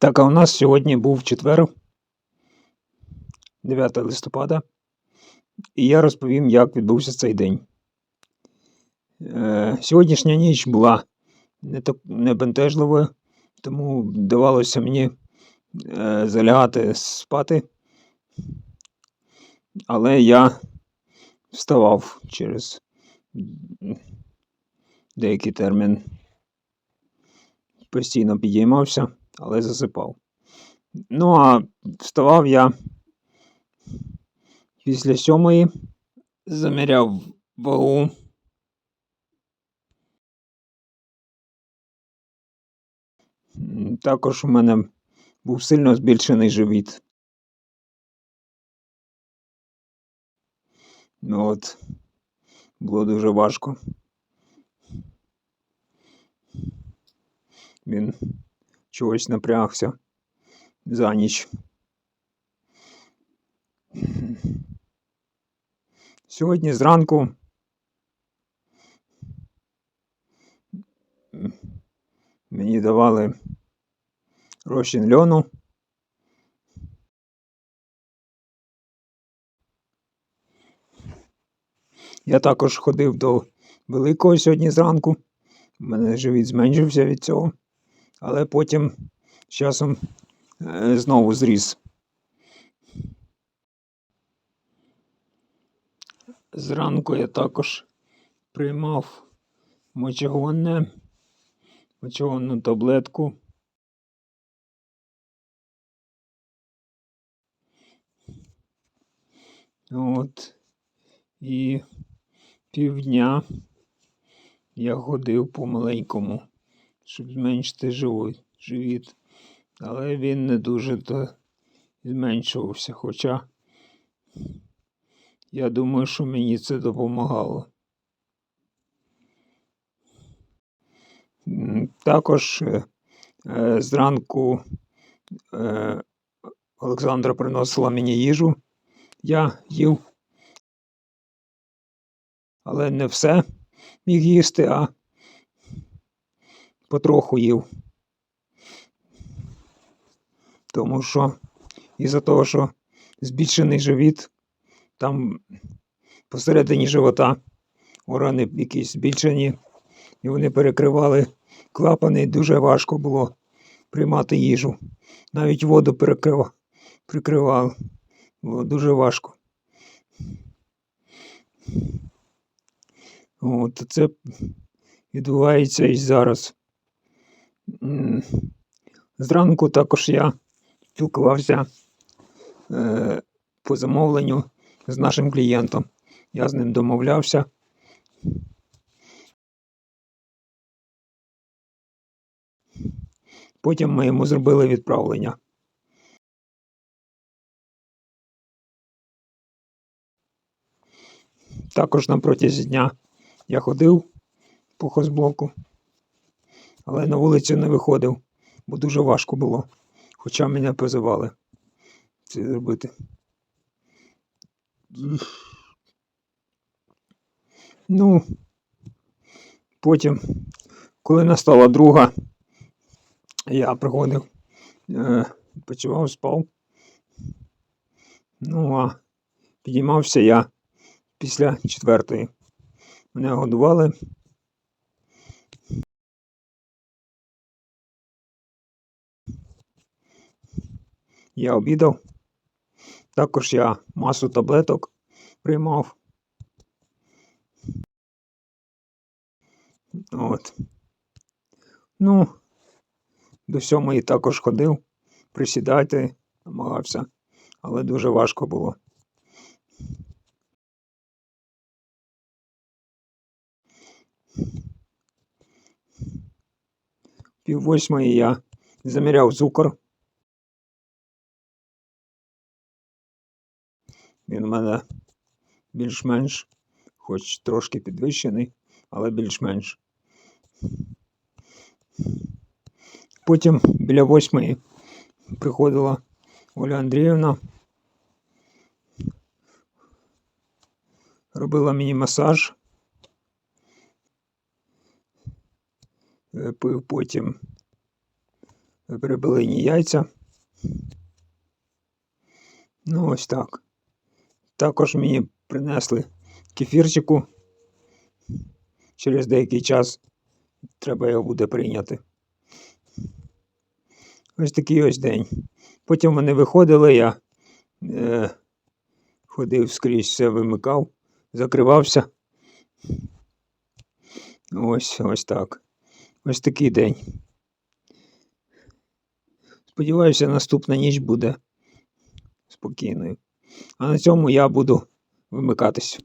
Так, а у нас сьогодні був четвер, 9 листопада, і я розповім, як відбувся цей день. Е, сьогоднішня ніч була не, так, не бентежливою, тому вдавалося мені е, залягати спати, але я вставав через деякий термін. Постійно підіймався, але засипав. Ну, а вставав я після сьомої, заміряв вагу. Також у мене був сильно збільшений живіт. Ну от, було дуже важко. Він чогось напрягся за ніч. Сьогодні зранку мені давали розчин льону. Я також ходив до великого сьогодні зранку. У мене живіт зменшився від цього, але потім з часом е, знову зріс. Зранку я також приймав мочегонне, мочегонну таблетку. От. І півдня я ходив по-маленькому, щоб зменшити живой, живіт. Але він не дуже то зменшувався. Хоча я думаю, що мені це допомагало. Також е, е, зранку е, Олександра приносила мені їжу. Я їв, але не все міг їсти, а потроху їв. Тому що із-за того, що збільшений живіт, там посередині живота органи якісь збільшені, і вони перекривали клапани, дуже важко було приймати їжу. Навіть воду перекрив... прикривав. Було дуже важко. От це відбувається і зараз. Зранку також я спілкувався е, по замовленню з нашим клієнтом. Я з ним домовлявся. Потім ми йому зробили відправлення. Також на протязі дня я ходив по хозблоку, але на вулицю не виходив, бо дуже важко було. Хоча мене позивали це зробити. Ну, потім, коли настала друга, я приходив, е, відпочивав, спав. Ну, а підіймався я після четвертої. Мене годували. Я обідав. Також я масу таблеток приймав. От. Ну, до сьомої також ходив, присідати, намагався, але дуже важко було. Пів восьмої я заміряв цукор. Він у мене більш-менш, хоч трошки підвищений, але більш-менш. Потім біля восьмої приходила Оля Андріївна. Робила мені масаж. Е, потім перепелині яйця. Ну, ось так. Також мені принесли кефірчику. Через деякий час треба його буде прийняти. Ось такий ось день. Потім вони виходили, я е, ходив скрізь, все вимикав, закривався. Ось ось так. Ось такий день. Сподіваюся, наступна ніч буде спокійною. А на цьому я буду вимикатись.